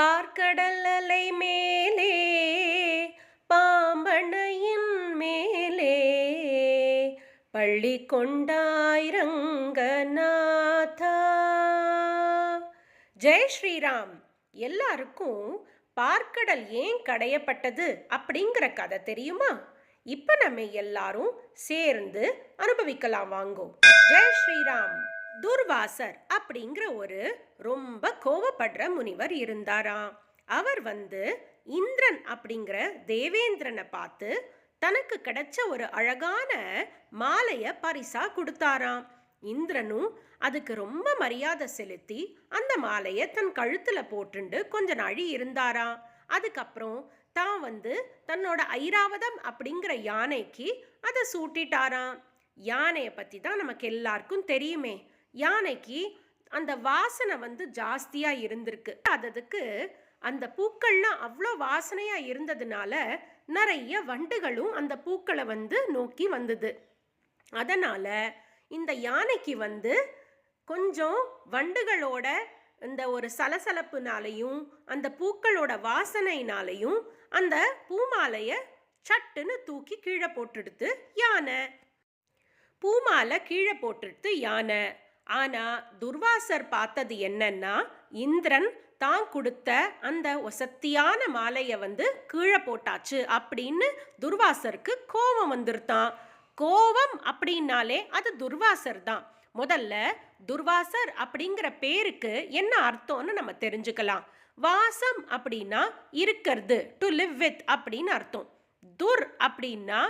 பார்க்கடல் அலை மேலே பாம்பணையின் மேலே பள்ளி கொண்டாயிரங்கநாதா. ஜெய் ஸ்ரீராம். எல்லாருக்கும் பார்க்கடல் ஏன் கடையப்பட்டது அப்படிங்கிற கதை தெரியுமா? இப்போ நம்ம எல்லாரும் சேர்ந்து அனுபவிக்கலாம் வாங்கோ. ஜெய் ஸ்ரீராம். துர்வாசர் அப்படிங்கிற ஒரு ரொம்ப கோவப்படுற முனிவர் இருந்தாராம். அவர் வந்து இந்திரன் அப்படிங்கிற தேவேந்திரனை பார்த்து தனக்கு கிடைச்ச ஒரு அழகான மாலையை பரிசா கொடுத்தாராம். இந்திரனும் அதுக்கு ரொம்ப மரியாதை செலுத்தி அந்த மாலையை தன் கழுத்தில் போட்டுண்டு கொஞ்ச நாழி இருந்தாராம். அதுக்கப்புறம் தான் வந்து தன்னோட ஐராவதம் அப்படிங்கிற யானைக்கு அதை சூட்டிட்டாராம். யானையை பத்தி தான் நமக்கு எல்லாருக்கும் தெரியுமே. யானைக்கு அந்த வாசனை வந்து ஜாஸ்தியாக இருந்திருக்கு. அதுக்கு அந்த பூக்கள்லாம் அவ்வளோ வாசனையாக இருந்ததுனால நிறைய வண்டுகளும் அந்த பூக்களை வந்து நோக்கி வந்தது. அதனால் இந்த யானைக்கு வந்து கொஞ்சம் வண்டுகளோட இந்த ஒரு சலசலப்புனாலையும் அந்த பூக்களோட வாசனைனாலையும் அந்த பூமாலையை சட்டுன்னு தூக்கி கீழே போட்டுடுத்து யானை. பூமாலை கீழே போட்டுடுத்து யானை. ஆனால் துர்வாசர் பார்த்தது என்னன்னா இந்திரன் தான் கொடுத்த அந்த ஒசத்தியான மாலையை வந்து கீழே போட்டாச்சு அப்படின்னு துர்வாசருக்கு கோபம் வந்துருத்தான் கோபம் அப்படின்னாலே அது துர்வாசர் தான். முதல்ல துர்வாசர் அப்படிங்கிற பேருக்கு என்ன அர்த்தம்னு நம்ம தெரிஞ்சுக்கலாம். வாசம் அப்படின்னா இருக்கிறது டு லிவ் வித் அப்படின்னு அர்த்தம். துர் அப்படின்னா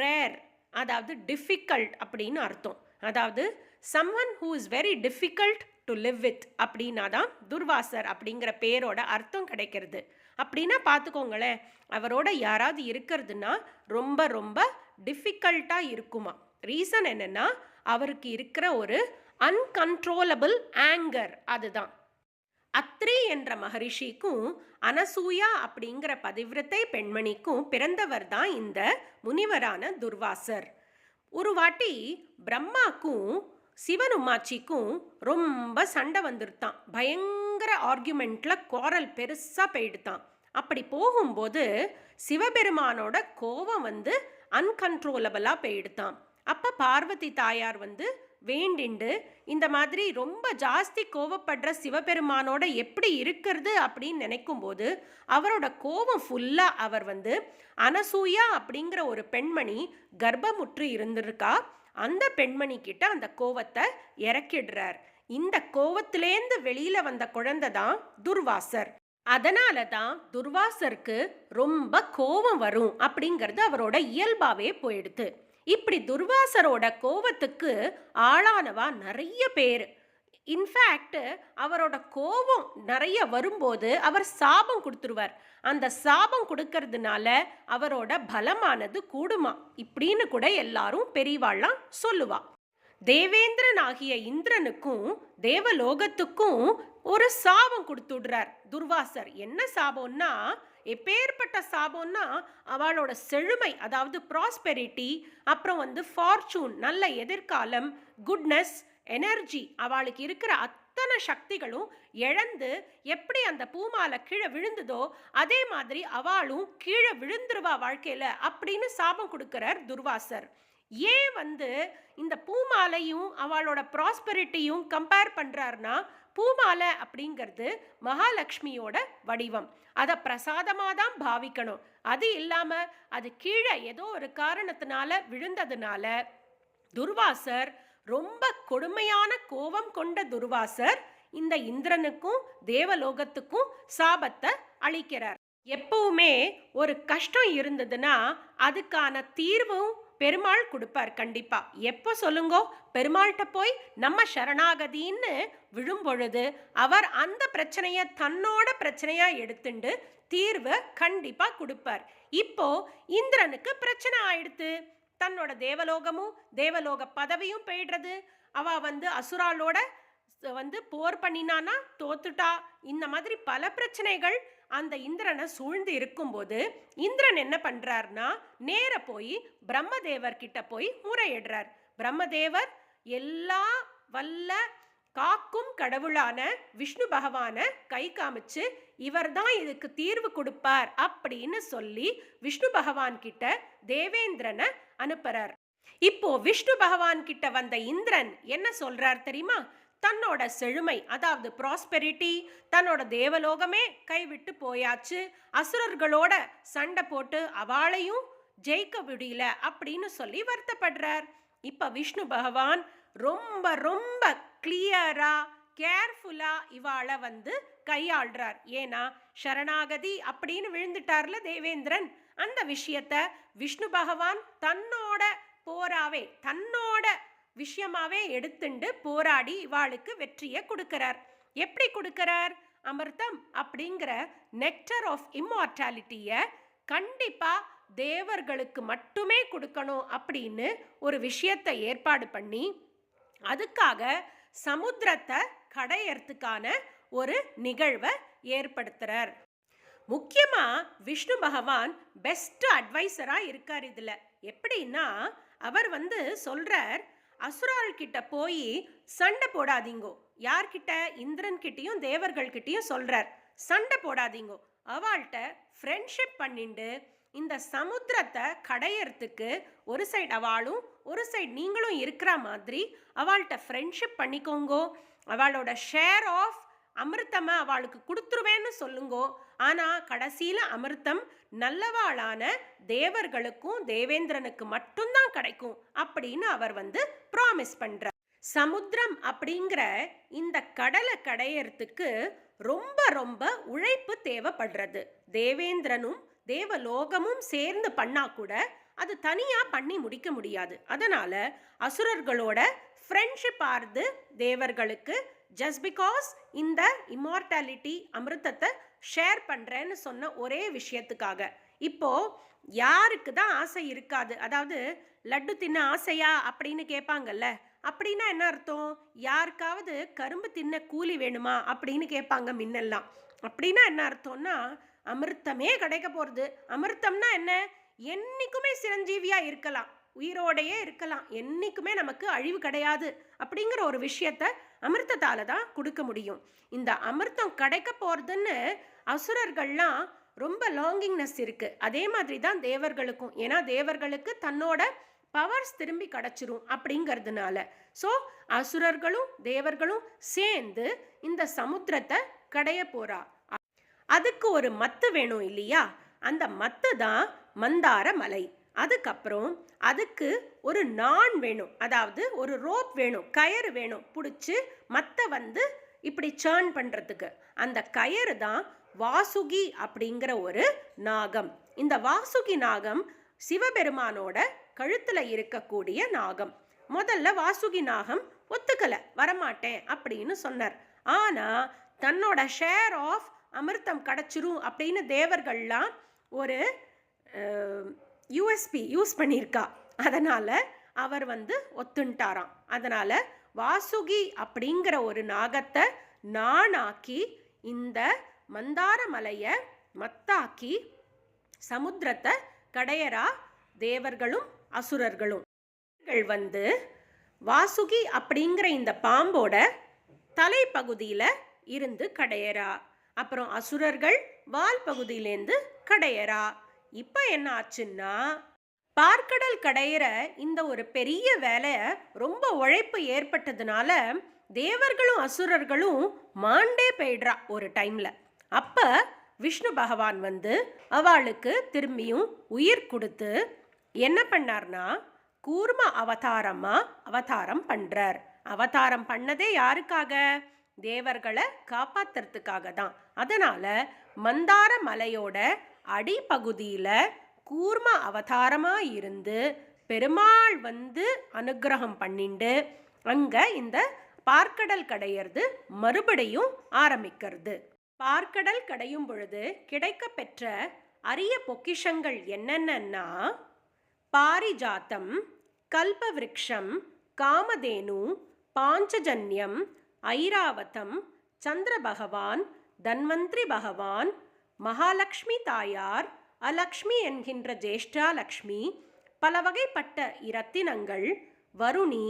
ரேர் அதாவது டிஃபிகல்ட் அப்படின்னு அர்த்தம். அதாவது someone who is very difficult to live with அப்படின்னா தான் துர்வாசர் அப்படிங்கிற பேரோட அர்த்தம் கிடைக்கிறது. அப்படின்னா பார்த்துக்கோங்களேன் அவரோட யாராவது இருக்கிறதுனா ரொம்ப ரொம்ப டிஃபிகல்ட்டாக இருக்குமா? ரீசன் என்னென்னா அவருக்கு இருக்கிற ஒரு அன்கன்ட்ரோலபிள் ஆங்கர் அதுதான். அத்ரி என்ற மகரிஷிக்கும் அனசூயா அப்படிங்கிற பதிவிரத்தை பெண்மணிக்கும் பிறந்தவர் தான் இந்த முனிவரான துர்வாசர். ஒரு வாட்டி பிரம்மாக்கும் சிவனுமாச்சிக்கும் ரொம்ப சண்டை வந்துருத்தான். பயங்கர ஆர்கியூமெண்ட்டில் குவாரல் பெருசா போயிடுத்தான். அப்படி போகும்போது சிவபெருமானோட கோபம் வந்து அன்கன்ட்ரோலபிளா போயிடுத்தான். அப்ப பார்வதி தாயார் வந்து வேண்டிண்டு இந்த மாதிரி ரொம்ப ஜாஸ்தி கோவப்படுற சிவபெருமானோட எப்படி இருக்கிறது அப்படின்னு நினைக்கும் போது அவரோட கோபம் ஃபுல்லாக அவர் வந்து அனசூயா அப்படிங்கிற ஒரு பெண்மணி கர்ப்பமுற்று இருந்திருக்கா? அந்த பெண்மணி கிட்ட அந்த கோவத்தை இறக்கிடுறார். இந்த கோவத்திலேந்து வெளியில வந்த குழந்தை தான் துர்வாசர். அதனால தான் துர்வாசருக்கு ரொம்ப கோபம் வரும் அப்படிங்கிறது அவரோட இயல்பாவே போயிடுது. இப்படி துர்வாசரோட கோவத்துக்கு ஆளானவா நிறைய பேர். இன்ஃபேக்ட் அவரோட கோபம் நிறைய வரும்போது அவர் சாபம் கொடுத்துருவார். அந்த சாபம் கொடுக்கறதுனால அவரோட பலமானது கூடுமா? இப்படின்னு கூட எல்லாரும் பெரியவாள்லாம் சொல்லுவா. தேவேந்திரன் ஆகிய இந்திரனுக்கும் தேவலோகத்துக்கும் ஒரு சாபம் கொடுத்துடுறார் துர்வாசர் என்ன சாபம்னா எப்பேற்பட்ட சாபம்னா அவளோட செழுமை அதாவது ப்ராஸ்பெரிட்டி அப்புறம் வந்து ஃபார்ச்சூன் நல்ல எதிர்காலம் குட்னஸ் எனர்ஜி அவளுக்கு இருக்கிற அத்தனை சக்திகளும் இழந்து எப்படி அந்த பூமாலை கீழே விழுந்ததோ அதே மாதிரி அவளும் கீழே விழுந்துருவா வாழ்க்கையில அப்படின்னு சாபம் கொடுக்கிறார் துர்வாசர். ஏன் வந்து இந்த பூமாலையும் அவளோட ப்ராஸ்பெரிட்டியும் கம்பேர் பண்ணுறாருனா பூமாலை அப்படிங்கிறது மகாலட்சுமியோட வடிவம். அதை பிரசாதமாக தான் பாவிக்கணும். அது இல்லாமல் அது கீழே ஏதோ ஒரு காரணத்தினால விழுந்ததுனால துர்வாசர் ரொம்ப கொடுமையான கோபம் கொண்ட துர்வாசர் இந்த இந்திரனுக்கும் தேவலோகத்துக்கும் சாபத்தை அளிக்கிறார். எப்பவுமே ஒரு கஷ்டம் இருந்ததுன்னா அதுக்கான தீர்வும் பெருமாள் கொடுப்பார் கண்டிப்பா. எப்போ சொல்லுங்கோ பெருமாள்கிட்ட போய் நம்ம சரணாகதின்னு விழும்பொழுது அவர் அந்த பிரச்சனையை தன்னோட பிரச்சனையா எடுத்துண்டு தீர்வை கண்டிப்பா கொடுப்பார். இப்போ இந்திரனுக்கு பிரச்சனை ஆயிடுத்து. தன்னோட தேவலோகமும் தேவலோக பதவியும் போயிடுறது அவ வந்து அசுராலோட வந்து போர் பண்ணினானா தோத்துட்டா. இந்த மாதிரி பல பிரச்சனைகள் அந்த இந்திரனை சூழ்ந்து இருக்கும்போது இந்திரன் என்ன பண்றாருன்னா நேர போய் பிரம்மதேவர் கிட்ட போய் முறையிடுறார். பிரம்மதேவர் எல்லா வல்ல காக்கும் கடவுளான விஷ்ணு பகவான கை காமிச்சு இவர்தான் இதுக்கு தீர்வு கொடுப்பார் அப்படின்னு சொல்லி விஷ்ணு பகவான் கிட்ட தேவேந்திரனை அனுப்புறார். இப்போ விஷ்ணு பகவான் கிட்ட வந்த இந்திரன் என்ன சொல்றார் தெரியுமா? தன்னோட செழுமை அதாவது ப்ராஸ்பெரிட்டி தன்னோட தேவலோகமே கைவிட்டு போயாச்சு. அசுரர்களோட சண்டை போட்டு அவளையும் ஜெயிக்க முடியல அப்படின்னு சொல்லி வருத்தப்படுறார். இப்போ விஷ்ணு பகவான் ரொம்ப ரொம்ப கிளியரா கேர்ஃபுல்லா இவாளை வந்து கையாள்றார். ஏன்னா சரணாகதி அப்படின்னு விழுந்துட்டார்ல தேவேந்திரன். அந்த விஷயத்த விஷ்ணு பகவான் தன்னோட போராவே தன்னோட விஷயமாவே எடுத்துண்டு போராடி இவாளுக்கு வெற்றியை கொடுக்கிறார். எப்படி கொடுக்கிறார்? அமிர்தம் அப்படிங்கிற நெக்டர் ஆஃப் இம்மார்டாலிட்டியை கண்டிப்பா தேவர்களுக்கு மட்டுமே கொடுக்கணும் அப்படின்னு ஒரு விஷயத்தை ஏற்பாடு பண்ணி அதுக்காக சமுத்திரத்தை கடையறதுக்கான ஒரு நிகழ்வை ஏற்படுத்துறார். முக்கியமாக விஷ்ணு பகவான் பெஸ்ட் அட்வைசராக இருக்கார் இதில். எப்படின்னா அவர் வந்து சொல்கிறார் அசுரால்கிட்ட போய் சண்டை போடாதீங்கோ. யார்கிட்ட? இந்திரன் தேவர்கள்கிட்டையும் சொல்கிறார் சண்டை போடாதீங்கோ. அவள்கிட்ட ஃப்ரெண்ட்ஷிப் பண்ணிண்டு இந்த சமுத்திரத்தை கடையறதுக்கு ஒரு சைடு அவளும் ஒரு சைடு நீங்களும் இருக்கிற மாதிரி அவள்கிட்ட ஃப்ரெண்ட்ஷிப் பண்ணிக்கோங்கோ. அவளோட ஷேர் ஆஃப் அமிர்தமாக அவளுக்கு கொடுத்துருவேன்னு சொல்லுங்கோ. ஆனால் கடைசியில் அமிர்தம் நல்லவாளான தேவர்களுக்கும் தேவேந்திரனுக்கு மட்டும்தான் கிடைக்கும் அப்படின்னு அவர் வந்து ப்ராமிஸ் பண்ணுறார் சமுத்திரம் அப்படிங்கிற இந்த கடலை கடையறதுக்கு ரொம்ப ரொம்ப உழைப்பு தேவைப்படுறது. தேவேந்திரனும் தேவலோகமும் சேர்ந்து பண்ணா கூட அது தனியா பண்ணி முடிக்க முடியாது. அதனால அசுரர்களோட ஃப்ரெண்ட்ஷிப் ஆறுது தேவர்களுக்கு. ஜஸ்ட் பிகாஸ் இந்த இம்மார்டாலிட்டி அமிர்தத்தை ஷேர் பண்ணுறேன்னு சொன்ன ஒரே விஷயத்துக்காக. இப்போது யாருக்கு தான் ஆசை இருக்காது? அதாவது லட்டு தின்ன ஆசையா? அப்படின்னு கேட்பாங்கல்ல. அப்படின்னா என்ன அர்த்தம்? யாருக்காவது கரும்பு தின்ன கூலி வேணுமா? அப்படின்னு கேட்பாங்க முன்னெல்லாம். அப்படின்னா என்ன அர்த்தம்னா அமிர்தமே கிடைக்க போகிறது அமிர்தம்னா என்ன? என்றைக்குமே சிரஞ்சீவியாக இருக்கலாம். உயிரோடையே இருக்கலாம். என்றைக்குமே நமக்கு அழிவு கிடையாது. அப்படிங்கிற ஒரு விஷயத்த அமிர்தத்தால் தான் கொடுக்க முடியும். இந்த அமிர்தம் கிடைக்க போகிறதுன்னு அசுரர்கள்லாம் ரொம்ப லாங்கிங்னஸ் இருக்குது அதே மாதிரி தான் தேவர்களுக்கும். ஏன்னா தேவர்களுக்கு தன்னோட பவர்ஸ் திரும்பி கிடச்சிரும் அப்படிங்கிறதுனால. ஸோ அசுரர்களும் தேவர்களும் சேர்ந்து இந்த சமுத்திரத்தை கடைய போகிறா அதுக்கு ஒரு மத்து வேணும் இல்லையா? அந்த மத்து தான் மந்தார மலை. அதுக்கப்புறம் அதுக்கு ஒரு நான் வேணும். அதாவது ஒரு ரோப் வேணும் கயறு வேணும் பிடிச்சி மற்ற வந்து இப்படி சேர்ன் பண்ணுறதுக்கு அந்த கயறு தான் வாசுகி அப்படிங்கிற ஒரு நாகம். இந்த வாசுகி நாகம் சிவபெருமானோட கழுத்தில் இருக்கக்கூடிய நாகம். முதல்ல வாசுகி நாகம் ஒத்துக்கலை வரமாட்டேன் அப்படின்னு சொன்னார். ஆனால் தன்னோட ஷேர் ஆஃப் அமிர்தம் கிடச்சிரும் அப்படின்னு தேவர்கள்லாம் ஒரு யூஎஸ்பி யூஸ் பண்ணியிருக்கா. அதனால் அவர் வந்து ஒத்துண்டாராம். அதனால் வாசுகி அப்படிங்கிற ஒரு நாகத்தை நானாக்கி இந்த மந்தார மலையை மத்தாக்கி சமுத்திரத்தை கடையரா தேவர்களும் அசுரர்களும். வந்து வாசுகி அப்படிங்கிற இந்த பாம்போட தலைப்பகுதியில் இருந்து கடையரா. அப்புறம் அசுரர்கள் வால் பகுதியிலேருந்து கடையரா. இப்போ என்ன ஆச்சுன்னா பார்க்கடல் கடையிற இந்த ஒரு பெரிய வேலை ரொம்ப உழைப்பு ஏற்பட்டதுனால தேவர்களும் அசுரர்களும் மாண்டே போயிடுறா ஒரு டைமில் அப்போ விஷ்ணு பகவான் வந்து அவளுக்கு திரும்பியும் உயிர் கொடுத்து என்ன பண்ணார்னா கூர்ம அவதாரமாக அவதாரம் பண்ணுறார் அவதாரம் பண்ணதே யாருக்காக? தேவர்களை காப்பாத்துறதுக்காக தான். அதனால் மந்தார மலையோட அடிப்பகுதியில் கூர்ம அவதாரமாக இருந்து பெருமாள் வந்து அனுக்கிரகம் பண்ணிண்டு அங்கே இந்த பார்க்கடல் கடையிறது மறுபடியும் ஆரம்பிக்கிறது. பார்க்கடல் கடையும் பொழுது கிடைக்க பெற்ற அரிய பொக்கிஷங்கள் என்னென்னா பாரிஜாத்தம் கல்பவிருக்ஷம் காமதேனு பாஞ்சஜன்யம் ஐராவதம் சந்திர பகவான் தன்வந்திரி பகவான் மகாலட்சுமி தாயார் அலக்ஷ்மி என்கின்ற ஜேஷ்டாலக்ஷ்மி பல வகைப்பட்ட இரத்தினங்கள் வருணி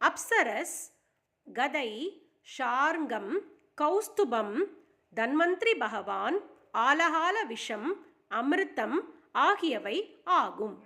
அப்சரஸ் கதை ஷார்ங்கம் கௌஸ்துபம் தன்வந்திரி பகவான் ஆலகால விஷம் அமிர்தம் ஆகியவை ஆகும்.